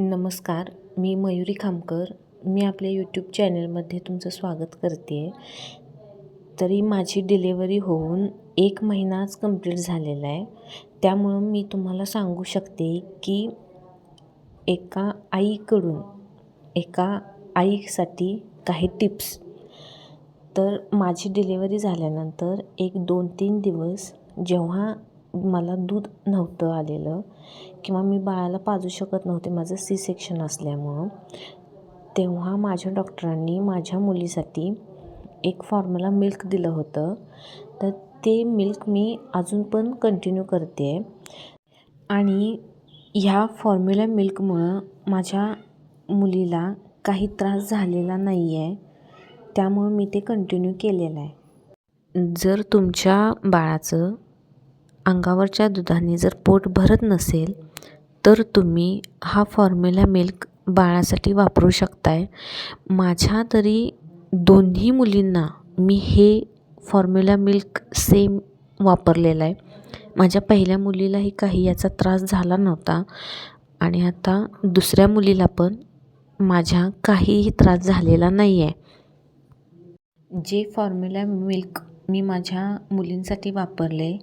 नमस्कार मी मयुरी खामकर. मी आपल्या यूट्यूब चॅनलमध्ये तुमचं स्वागत करते आहे तरी माझी डिलेवरी होऊन एक महिनाच कंप्लीट झालेला आहे. त्यामुळं मी तुम्हाला सांगू शकते की एका आईकडून एका आईसाठी काही टिप्स तर माझी डिलेवरी झाल्यानंतर एक दोन तीन दिवस जेव्हा मला दूध नव्हतं आलेलं किंवा मी बाळाला पाजू शकत नव्हते. माझं सी सेक्शन असल्यामुळं तेव्हा माझ्या डॉक्टरांनी माझ्या मुलीसाठी एक फॉर्म्युला मिल्क दिलं होतं. तर ते मिल्क मी अजून पण कंटिन्यू करते आहे आणि ह्या फॉर्म्युला मिल्कमुळं माझ्या मुलीला काही त्रास झालेला नाही आहे त्यामुळं मी ते कंटिन्यू केलेलं आहे. जर तुमच्या बाळाचं अंगावरच्या दुधाने जर पोट भरत नसेल तर तुम्ही हा फॉर्म्युला मिल्क बाळासाठी वापरू शकताय. माझ्या तरी दोन्ही मुलींना मी हे फॉर्म्युला मिल्क सेम वापरलेलं आहे. माझ्या पहिल्या मुलीलाही काही याचा त्रास झाला नव्हता आणि आता दुसऱ्या मुलीला पण माझ्या काहीही त्रास झालेला नाही आहे जे फॉर्म्युला मिल्क मी माझ्या मुलींसाठी वापरले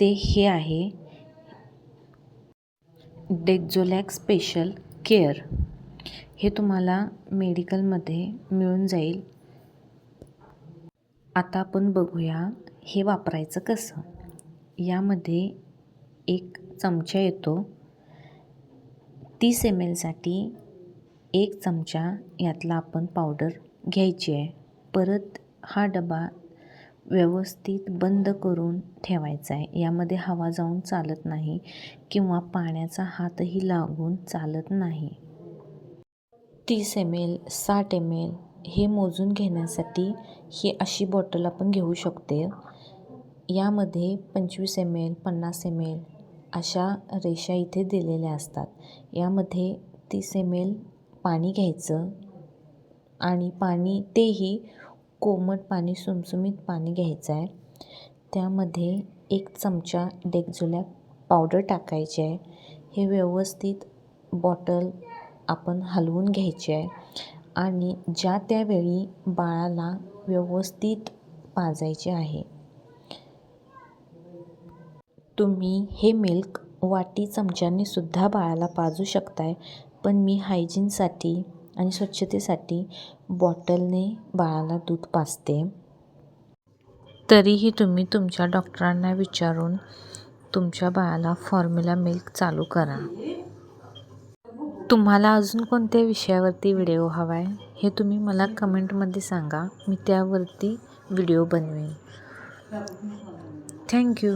ते हे आहे. डेक्झोलॅक स्पेशल केअर हे तुम्हाला मेडिकलमध्ये मिळून जाईल. आता आपण बघूया हे वापरायचं कसं. यामध्ये एक चमचा येतो. तीस एम एलसाठी एक चमचा यातला आपण पावडर घ्यायची आहे. परत हा डबा व्यवस्थित बंद करून ठेवायचा आहे. यामध्ये हवा जाऊन चालत नाही किंवा पाण्याचा हातही लागून चालत नाही. तीस एम एल साठ एम एल हे मोजून घेण्यासाठी ही अशी बॉटल आपण घेऊ शकते. यामध्ये पंचवीस एम एल पन्नास एम एल अशा रेषा इथे दिलेल्या असतात. यामध्ये तीस एम एल पाणी घ्यायचं आणि पाणी तेही कोमट पाणी सुमसुमीत पाणी घ्यायचं आहे. त्यामध्ये एक चमचा डेक्झोलॅक पावडर टाकायची आहे. हे व्यवस्थित बॉटल आपण हलवून घ्यायची आहे आणि ज्या त्यावेळी बाळाला व्यवस्थित पाजायचे आहे तुम्ही हे मिल्क वाटी चमच्याने सुद्धा बाळाला पाजू शकताय. पण मी हायजीनसाठी आणि स्वच्छतेसाठी बॉटलने बाळाला दूध पाजते. तरीही तुम्ही तुमच्या डॉक्टरांना विचारून तुमच्या बाळाला फॉर्म्युला मिल्क चालू करा. तुम्हाला अजून कोणत्या विषयावरती व्हिडिओ हवा आहे हे तुम्ही मला कमेंटमध्ये सांगा. मी त्यावरती व्हिडिओ बनवेन. थँक्यू.